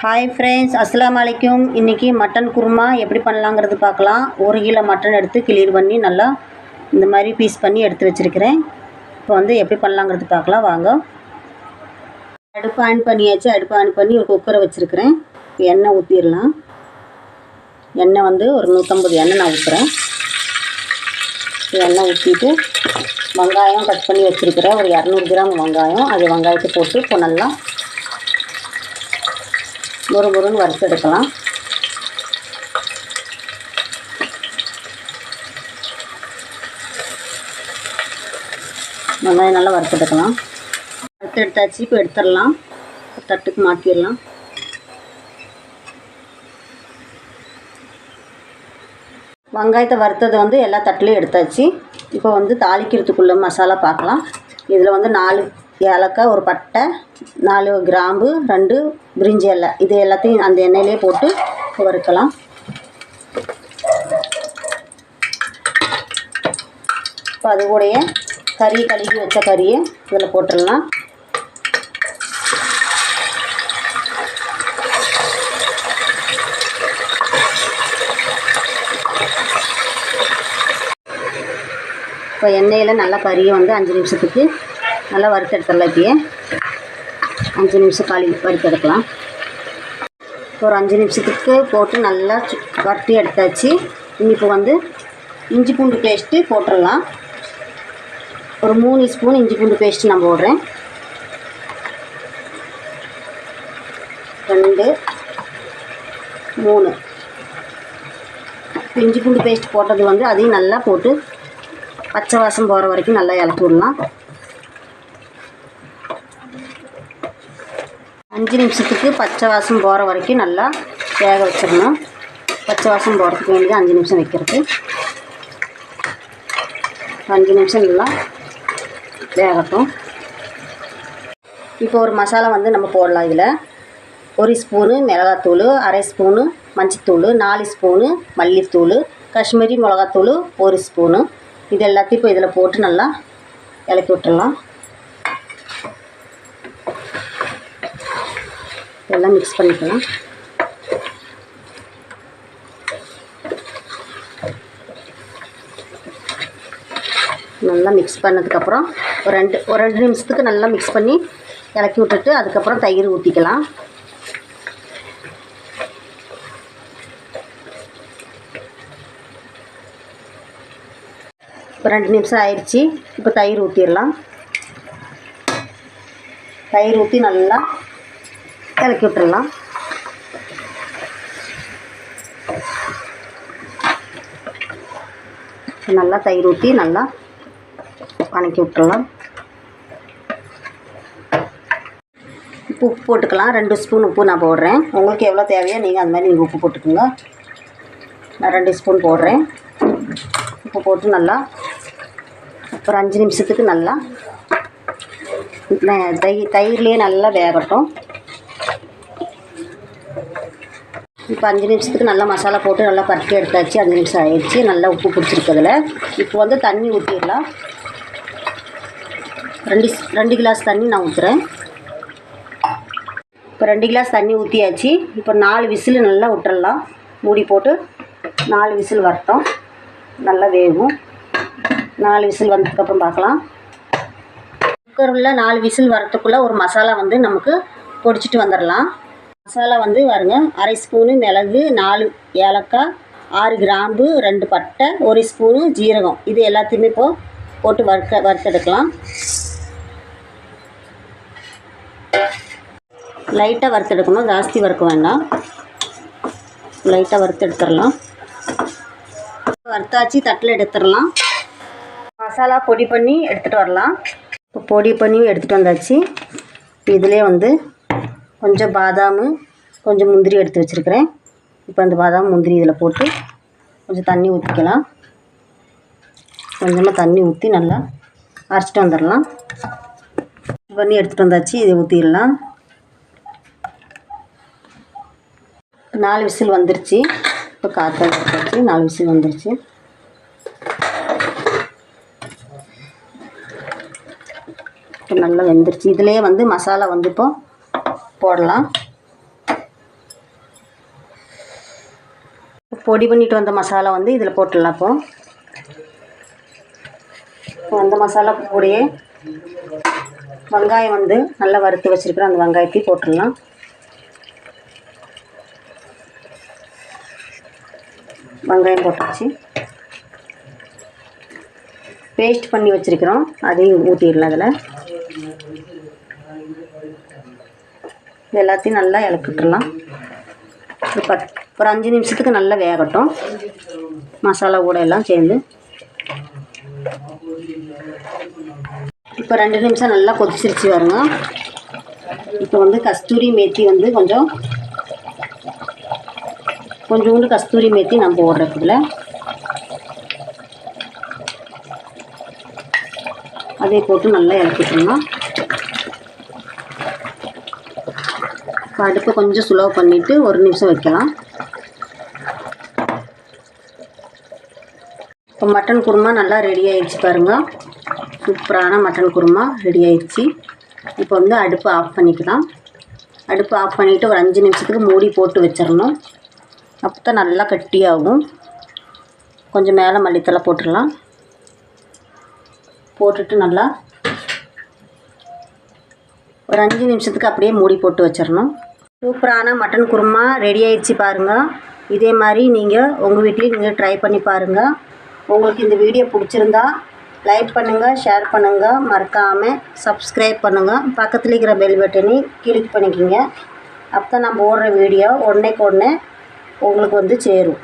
Hi friends அஸ்லாம் வலைக்கும் இன்றைக்கி மட்டன் குருமா எப்படி பண்ணலாங்கிறது பார்க்கலாம். ஒரு கிலோ மட்டன் எடுத்து கிளீர் பண்ணி நல்லா இந்த மாதிரி பீஸ் பண்ணி எடுத்து வச்சுருக்கிறேன். இப்போ வந்து எப்படி பண்ணலாங்கிறது பார்க்கலாம். வாங்க. அடுப்பு ஆன் பண்ணியாச்சு. அடுப்பு ஆன் பண்ணி ஒரு குக்கரை வச்சுருக்கிறேன். எண்ணெய் ஊற்றிடலாம் எண்ணெய் வந்து ஒரு நூற்றம்பது எண்ணெய் நான் ஊற்றுறேன் எண்ணெய் ஊற்றிட்டு வெங்காயம் கட் பண்ணி வச்சுருக்கிறேன் ஒரு இரநூறு கிராம் வெங்காயம். அது வெங்காயத்தை போட்டு இப்போ நல்லா முறு முருன்னு வறுத்தெடுக்கலாம் வெங்காயம் நல்லா வறுத்தெடுக்கலாம் வறுத்து எடுத்தாச்சு இப்போ எடுத்துடலாம். தட்டுக்கு மாற்றிடலாம் வெங்காயத்தை வறுத்தது வந்து எல்லா தட்டுலையும் எடுத்தாச்சு. இப்போ வந்து தாளிக்கிறதுக்குள்ள மசாலா பார்க்கலாம். இதில் வந்து நாலு ஏலக்காய் ஒரு பட்டை நாலு கிராம்பு ரெண்டு பிரிஞ்சி இலை இது எல்லாத்தையும் அந்த எண்ணெயிலே போட்டு வறுக்கலாம். இப்போ அது கூடயே கறி கழுகி வச்ச கறியை இதில் போட்டுடலாம். இப்போ எண்ணெயில் நல்லா கறியை வந்து அஞ்சு நிமிஷத்துக்கு நல்லா வறுத்தெடுத்துடலாம் இப்பயே. அஞ்சு நிமிஷம் காலி வறுத்தெடுக்கலாம் ஒரு அஞ்சு நிமிஷத்துக்கு போட்டு நல்லா சு- வறுத்தி எடுத்தாச்சு. இப்போ வந்து இஞ்சி பூண்டு பேஸ்ட்டு போட்டுடலாம். ஒரு மூணு ஸ்பூன் இஞ்சி பூண்டு பேஸ்ட்டு நான் போடுறேன். ரெண்டு மூணு. இஞ்சி பூண்டு பேஸ்ட் போட்டது வந்து அதையும் நல்லா போட்டு பச்சை வாசம் போகிற வரைக்கும் நல்லா இலக்கி விடலாம். அஞ்சு நிமிஷத்துக்கு பச்சை வாசம் போகிற வரைக்கும் நல்லா வேக வச்சிடணும். பச்சை வாசம் போகிறதுக்கு வேண்டியது அஞ்சு நிமிஷம் வைக்கிறது. அஞ்சு நிமிஷம் நல்லா வேகட்டும். இப்போ ஒரு மசாலா வந்து நம்ம போடலாம் இதில். ஒரு ஸ்பூனு மிளகாத்தூள் அரை ஸ்பூனு மஞ்சத்தூள் நாலு ஸ்பூனு மல்லித்தூள் காஷ்மீரி மிளகாத்தூள் ஒரு ஸ்பூனு. இது எல்லாத்தையும் இப்போ இதில் போட்டு நல்லா இலக்கி விட்டுடலாம். எல்லாம் மிக்ஸ் பண்ணிக்கலாம். நல்லா மிக்ஸ் பண்ணதுக்கப்புறம் ஒரு ரெண்டு ஒரு ரெண்டு நிமிஷத்துக்கு நல்லா மிக்ஸ் பண்ணி இலக்கி விட்டுட்டு அதுக்கப்புறம் தயிர் ஊற்றிக்கலாம் இப்போ ரெண்டு நிமிஷம் ஆயிடுச்சு. இப்போ தயிர் ஊற்றிடலாம் தயிர் ஊற்றி நல்லா கலக்கி விட்டுறலாம். நல்லா தயிர் ஊற்றி நல்லா வணக்கி விட்டுடலாம் உப்பு உப்பு போட்டுக்கலாம். ரெண்டு ஸ்பூன் உப்பு நான் போடுறேன். உங்களுக்கு எவ்வளோ தேவையோ நீங்கள் அந்த மாதிரி நீங்கள் உப்பு போட்டுக்கோங்க. நான் ரெண்டு ஸ்பூன் போடுறேன். உப்பு போட்டு நல்லா ஒரு அஞ்சு நிமிஷத்துக்கு நல்லா தயிர் தயிர்லேயே நல்லா வேகட்டும். இப்போ அஞ்சு நிமிஷத்துக்கு நல்லா மசாலா போட்டு நல்லா பரட்டி எடுத்தாச்சு. அஞ்சு நிமிஷம் ஆயிடுச்சு. நல்லா உப்பு பிடிச்சிருக்கதில் இப்போ வந்து தண்ணி ஊற்றிடலாம் ரெண்டு ரெண்டு கிளாஸ் தண்ணி நான் ஊற்றுறேன் இப்போ ரெண்டு கிளாஸ் தண்ணி ஊற்றியாச்சு இப்போ நாலு விசில் நல்லா விட்டுறலாம். மூடி போட்டு நாலு விசில் வரட்டும். நல்லா வேகும். நாலு விசில் வந்ததுக்கப்புறம் பார்க்கலாம். குக்கரில் நாலு விசில் வரத்துக்குள்ளே ஒரு மசாலா வந்து நமக்கு பொடிச்சிட்டு வந்துடலாம் மசாலா வந்து பாருங்க அரை ஸ்பூனு மிளகு நாலு ஏலக்காய் ஆறு கிராம்பு ரெண்டு பட்டை ஒரு ஸ்பூனு ஜீரகம். இது எல்லாத்தையுமே இப்போ போட்டு வறுக்க வறுத்தெடுக்கலாம். லைட்டாக வறுத்தெடுக்கணும் ஜாஸ்தி வறுக்க வேண்டாம். லைட்டாக வறுத்தெடுத்துடலாம். வறுத்தாச்சு தட்டில் எடுத்துடலாம். மசாலா பொடி பண்ணி எடுத்துகிட்டு வரலாம். இப்போ பொடி பண்ணி எடுத்துகிட்டு வந்தாச்சு. இதிலே வந்து கொஞ்சம் பாதாம் கொஞ்சம் முந்திரி எடுத்து வச்சுருக்கிறேன். இப்போ அந்த பாதாம் முந்திரி இதில் போட்டு கொஞ்சம் தண்ணி ஊற்றிக்கலாம் கொஞ்சமாக தண்ணி ஊற்றி நல்லா அரைச்சிட்டு வந்துடலாம். பண்ணி எடுத்துகிட்டு வந்தாச்சு இதை ஊற்றிடலாம் நாலு விசில் வந்துருச்சு. இப்போ காற்று எடுத்தாச்சு நாலு விசில் வந்துருச்சு. இப்போ நல்லா வெந்துருச்சு. இதுலேயே வந்து மசாலா வந்து இப்போ போடலாம். பொடி பண்ணிட்டு வந்த மசாலா வந்து இதில் போட்டுடலாம் இப்போ. அந்த மசாலா கூடயே வெங்காயம் வந்து நல்லா வறுத்து வச்சுருக்கிறோம் அந்த வெங்காயத்தையும் போட்டுடலாம். வெங்காயம் போட்டாச்சு. பேஸ்ட் பண்ணி வச்சுருக்கிறோம். அதையும் ஊற்றிடலாம் அதில் இது எல்லாத்தையும் நல்லா இலக்கிட்டுலாம் ஒரு பத் ஒரு அஞ்சு நிமிஷத்துக்கு நல்லா வேகட்டும். மசாலா கூட எல்லாம் சேர்ந்து. இப்போ ரெண்டு நிமிஷம் நல்லா கொதிச்சிருச்சு வருங்க இப்போ வந்து கஸ்தூரி மேத்தி வந்து கொஞ்சம் கொஞ்சோண்டு கஸ்தூரி மேத்தி நம்ம போடுறதுல அதே போட்டு நல்லா இறக்கிட்டோம்னா அடுப்பை கொஞ்சம் சுலோ பண்ணிவிட்டு ஒரு நிமிஷம் வைக்கலாம். இப்போ மட்டன் குருமா நல்லா ரெடி ஆயிடுச்சு பாருங்கள் சூப்பரான மட்டன் குருமா ரெடி ஆயிடுச்சு. இப்போ வந்து அடுப்பு ஆஃப் பண்ணிக்கலாம். அடுப்பு ஆஃப் பண்ணிவிட்டு ஒரு அஞ்சு நிமிஷத்துக்கு மூடி போட்டு வச்சிடணும். அப்போ தான் நல்லா கட்டியாகும். கொஞ்சம் மேலே மல்லித்தலை போட்டுடலாம். போட்டுட்டு நல்லா ஒரு அஞ்சு நிமிஷத்துக்கு அப்படியே மூடி போட்டு வச்சிடணும். சூப்பரான மட்டன் குருமா ரெடி ஆயிடுச்சு பாருங்கள் இதே மாதிரி நீங்கள் உங்கள் வீட்லேயும் நீங்கள் ட்ரை பண்ணி பாருங்கள் உங்களுக்கு இந்த வீடியோ பிடிச்சிருந்தா லைக் பண்ணுங்கள் ஷேர் பண்ணுங்கள் மறக்காமல் சப்ஸ்கிரைப் பண்ணுங்கள் பக்கத்தில் இருக்கிற பெல் பட்டனை கிளிக் பண்ணிக்கோங்க. அப்போ தான் நம்ம போடுற வீடியோ உடனேக்கு உடனே உங்களுக்கு வந்து சேரும்.